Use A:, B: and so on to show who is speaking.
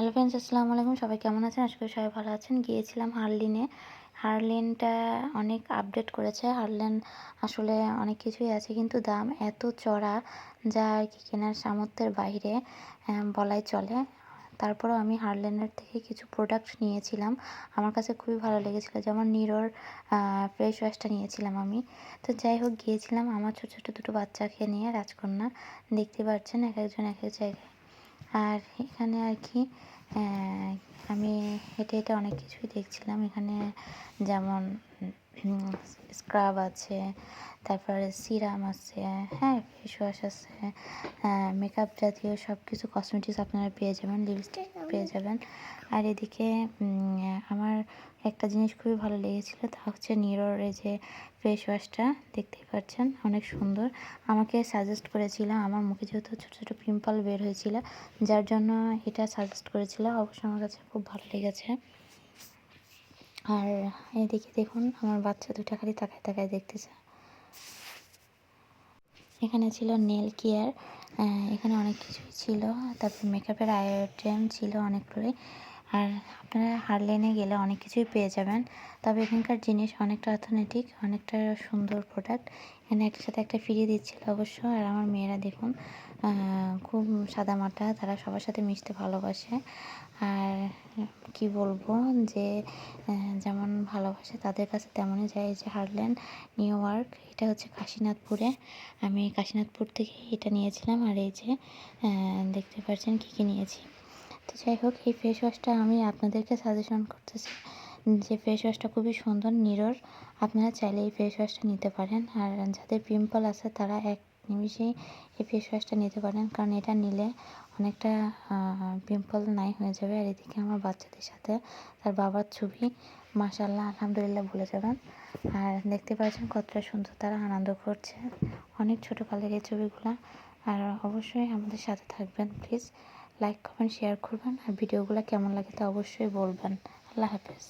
A: Hello friends আসসালামু আলাইকুম। সবাই কেমন আছেন? আশা করি সবাই ভালো আছেন। গিয়েছিলাম হারলিনে। হারলিনটা অনেক আপডেট করেছে। হারলিন আসলে অনেক কিছুই আছে, কিন্তু দাম এত চড়া যা আর কি কেনার সামর্থ্যের বাইরে বলাই চলে। তারপরেও আমি হারলেনের থেকে কিছু প্রোডাক্ট নিয়েছিলাম। আমার কাছে খুবই ভালো লেগেছিলো। যেমন নিরোর ফেস ওয়াশটা নিয়েছিলাম আমি। তো যাই হোক, গিয়েছিলাম আমার ছোটো ছোটো দুটো বাচ্চাকে নিয়ে, রাজকন্যা। দেখতে পাচ্ছেন এক একজন এক এক জায়গায়। আর এখানে আর কি আমি হেঁটে হেঁটে অনেক কিছুই দেখছিলাম। এখানে যেমন স্ক্রাব আছে তারপরে সিরাম আছে হ্যাঁ ফেস ওয়াশ আছে মেকআপ জাতীয় সব কিছু কসমেটিক্স আপনারা পেয়ে যাবেন লিপস্টিক পেয়ে যাবেন। আর এদিকে আমার একটা জিনিস খুবই ভালো লেগেছিলো তা হচ্ছে নিরোর এই যে ফেস ওয়াশটা দেখতেই পাচ্ছেন, অনেক সুন্দর। আমাকে সাজেস্ট করেছিল, আমার মুখে যেহেতু ছোটো ছোটো পিম্পল বের হয়েছিল, যার জন্য এটা সাজেস্ট করেছিল অবশ্যই আমার কাছে খুব ভালো লেগেছে। আর এদিকে দেখুন, আমার বাচ্চা দুটা খালি তাকায় তাকায় দেখতেছে। এখানে ছিল নেল কেয়ার এখানে অনেক কিছুই ছিল, তারপর মেকআপের আইটেম ছিল অনেকগুলোই। আর আপনারা হারলেনে গেলে অনেক কিছুই পেয়ে যাবেন। তবে এখানকার জিনিস অনেকটা অর্থনৈতিক, অনেকটা সুন্দর প্রোডাক্ট এখানে একটার সাথে একটা ফিরিয়ে দিচ্ছিল অবশ্য, আর আমার মেয়েরা দেখুন খুব সাদামাটা, তারা সবার সাথে মিশতে ভালোবাসে। আর কি বলব যে যেমন ভালোবাসে তাদের কাছে তেমনই যায় যে হারলেন নিউ ইয়র্ক এটা হচ্ছে কাশীনাথপুরে। আমি কাশীনাথপুর থেকে এটা নিয়েছিলাম, আর এই যে দেখতে পাচ্ছেন কী কী নিয়েছি। তো যাই হোক, এই ফেস ওয়াশটা আমি আপনাদেরকে সাজেশন করতেছি যে ফেস ওয়াশটা খুবই সুন্দর, নিরোর। আপনারা চাইলে এই ফেস ওয়াশটা নিতে পারেন। আর যাদের পিম্পল আছে, তারা এক নিমিষেই এই ফেস ওয়াশটা নিতে পারেন। কারণ এটা নিলে অনেকটা পিম্পল নাই হয়ে যাবে। আর এদিকে আমার বাচ্চাদের সাথে তার বাবার ছবি মাশাল্লাহ আলহামদুলিল্লাহ বলে যাবেন। আর দেখতে পাচ্ছেন কতটা সুন্দর তারা আনন্দ করছে। অনেক ছোটো কালের এই ছবিগুলো। আর অবশ্যই আমাদের সাথে থাকবেন প্লিজ লাইক কমেন্ট শেয়ার করবেন। আর ভিডিওগুলো কেমন লাগে তা অবশ্যই বলবেন। আল্লাহ হাফেজ।